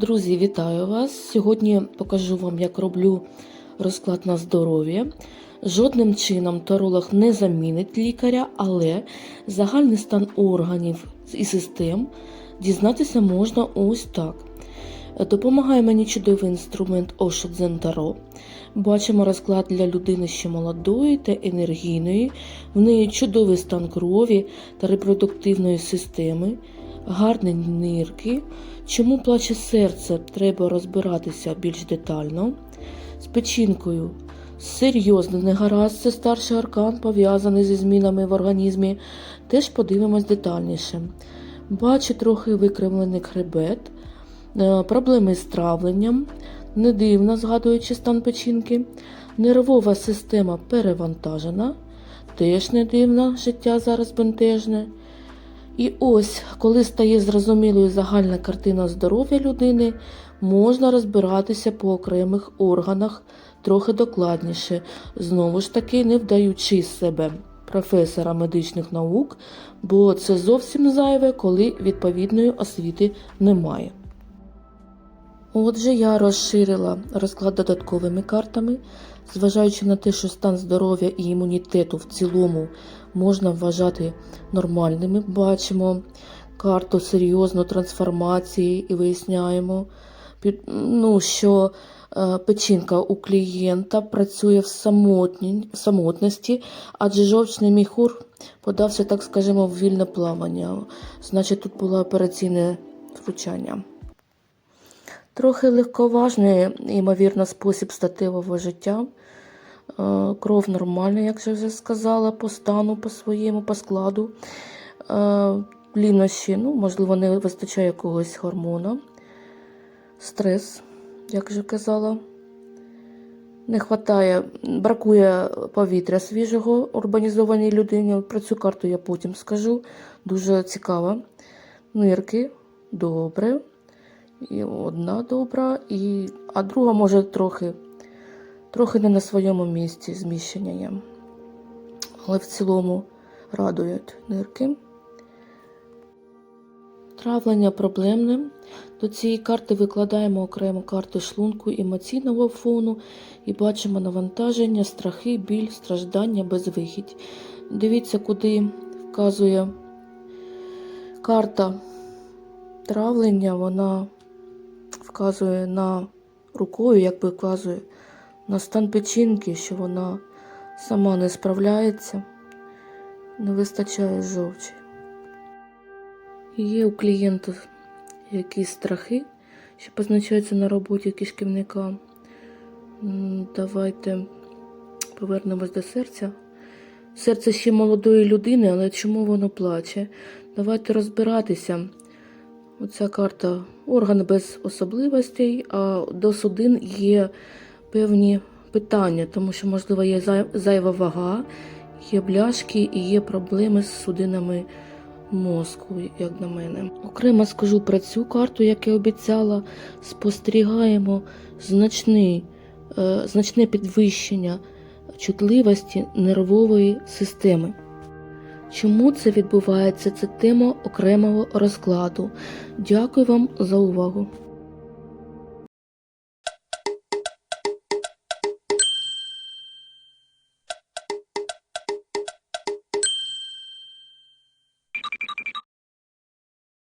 Друзі, вітаю вас! Сьогодні покажу вам, як роблю розклад на здоров'я. Жодним чином таролог не замінить лікаря, але загальний стан органів і систем дізнатися можна ось так. Допомагає мені чудовий інструмент Ошидзен Таро. Бачимо розклад для людини ще молодої та енергійної, в неї чудовий стан крові та репродуктивної системи, гарні нирки. Чому плаче серце, треба розбиратися більш детально. З печінкою серйозний негаразд, це старший аркан, пов'язаний зі змінами в організмі. Теж подивимось детальніше. Бачу трохи викривлений хребет, е, проблеми з травленням, не дивно, згадуючи стан печінки, нервова система перевантажена, теж не дивно, життя зараз бентежне. І ось, коли стає зрозумілою загальна картина здоров'я людини, можна розбиратися по окремих органах трохи докладніше, знову ж таки, не вдаючи себе професора медичних наук, бо це зовсім зайве, коли відповідної освіти немає. Отже, я розширила розклад додатковими картами, зважаючи на те, що стан здоров'я і імунітету в цілому можна вважати нормальними. Бачимо карту серйозної трансформації і виясняємо, ну, що е, печінка у клієнта працює в самотності, адже жовчний міхур подався, так скажемо, в вільне плавання. Значить, тут було операційне втручання. Трохи легковажний, ймовірно, спосіб статевого життя. Е, Кров нормальна, як я вже сказала, по стану, по своєму, по складу. Е, Лінощі, ну, можливо, не вистачає якогось гормона. Стрес, як вже казала. Не хватає, бракує повітря свіжого урбанізованій людині. Про цю карту я потім скажу. Дуже цікава. Нирки, добре. І одна добра, і... а друга може трохи, трохи не на своєму місці зміщення є. Але в цілому радують нирки. Травлення проблемне. До цієї карти викладаємо окремо карти шлунку емоційного фону і бачимо навантаження, страхи, біль, страждання, безвихідь. Дивіться, куди вказує карта травлення, вона вказує на рукою, якби вказує на стан печінки, що вона сама не справляється, не вистачає жовчі. Є у клієнта якісь страхи, що позначаються на роботі кишківника. Давайте повернемось до серця. Серце ще молодої людини, але чому воно плаче? Давайте розбиратися. Оця карта орган без особливостей, а до судин є певні питання, тому що, можливо, є зайва вага, є бляшки і є проблеми з судинами мозку, як на мене. Окремо скажу про цю карту, як я обіцяла, спостерігаємо значний, е, значне підвищення чутливості нервової системи. Чому це відбувається? Це тема окремого розкладу. Дякую вам за увагу.